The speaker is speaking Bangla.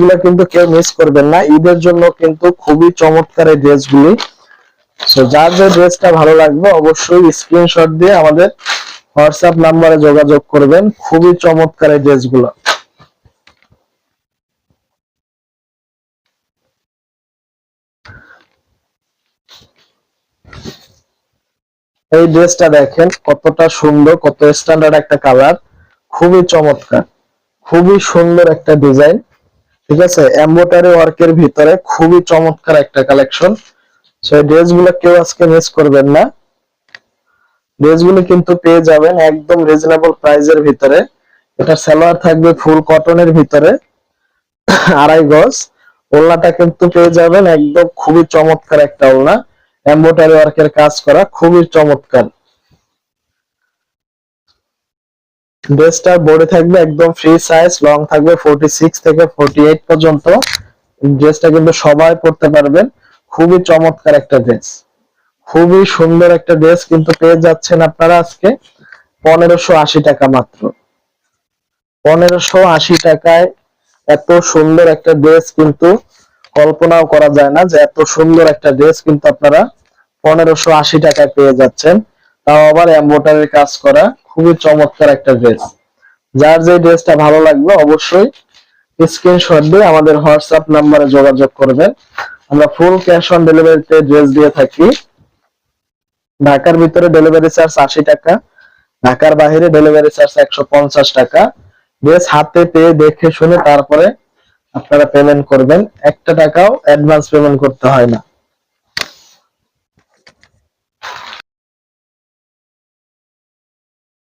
গুলো কিন্তু কেউ মিস করবেন না। ঈদের জন্য কিন্তু খুবই চমৎকার এই ড্রেসগুলি। তো যার যে ড্রেসটা ভালো লাগবে, অবশ্যই স্ক্রিনশট দিয়ে আমাদের হোয়াটসঅ্যাপ নাম্বারে যোগাযোগ করবেন। খুবই চমৎকার এই ড্রেসগুলো। এই ড্রেসটা দেখেন, কতটা সুন্দর, কত স্ট্যান্ডার্ড একটা কালার খুবই চমৎকার। খুবই সুন্দর একটা ডিজাইন ঠিক আছে? এমব্রয়ডারি ওয়ার্কের ভিতরে খুবই চমৎকার একটা কালেকশন সো এই ড্রেসগুলো কেউ আজকে মিস করবেন না। ড্রেসগুলো কিন্তু পেয়ে যাবেন একদম রিজনেবল প্রাইজের ভিতরে। এটা সালোয়ার থাকবে ফুল কটনের ভিতরে। আড়াই গজ। ওলনাটা কিন্তু পেয়ে যাবেন একদম খুবই চমৎকার একটা ওলনা এমব্রয়ডারি ওয়ার্কের কাজ করা খুবই চমৎকার। ড্রেসটা বডি থাকবে একদম ফ্রি সাইজ লং থাকবে 46 থেকে 48 পর্যন্ত। ড্রেসটা কিন্তু সবাই পড়তে পারবেন। খুবই চমৎকার একটা ড্রেস খুবই সুন্দর একটা ড্রেস কিন্তু পেয়ে যাচ্ছেন আপনারা আজকে। পনেরোশো আশি টাকা মাত্র। পনেরোশো আশি টাকায় এত সুন্দর একটা ড্রেস কিন্তু কল্পনাও করা যায় না যে এত সুন্দর একটা ড্রেস কিন্তু আপনারা পনেরোশো আশি টাকায় পেয়ে যাচ্ছেন। তাও আবার এম্বোটারির কাজ করা। খুবই চমৎকার একটা ড্রেস যার যে ড্রেসটা ভালো লাগবে অবশ্যই স্ক্রিনশট দিয়ে আমাদের হোয়াটসঅ্যাপ নাম্বারে যোগাযোগ করবেন। আমরা ফুল ক্যাশ অন ডেলিভারিতে ড্রেস দিয়ে থাকি। ঢাকার ভিতরে ডেলিভারি চার্জ আশি টাকা, ঢাকার বাইরে ডেলিভারি চার্জ একশো পঞ্চাশ টাকা। ড্রেস হাতে পেয়ে দেখে শুনে তারপরে আপনারা পেমেন্ট করবেন। একটা টাকাও অ্যাডভান্স পেমেন্ট করতে হয় না।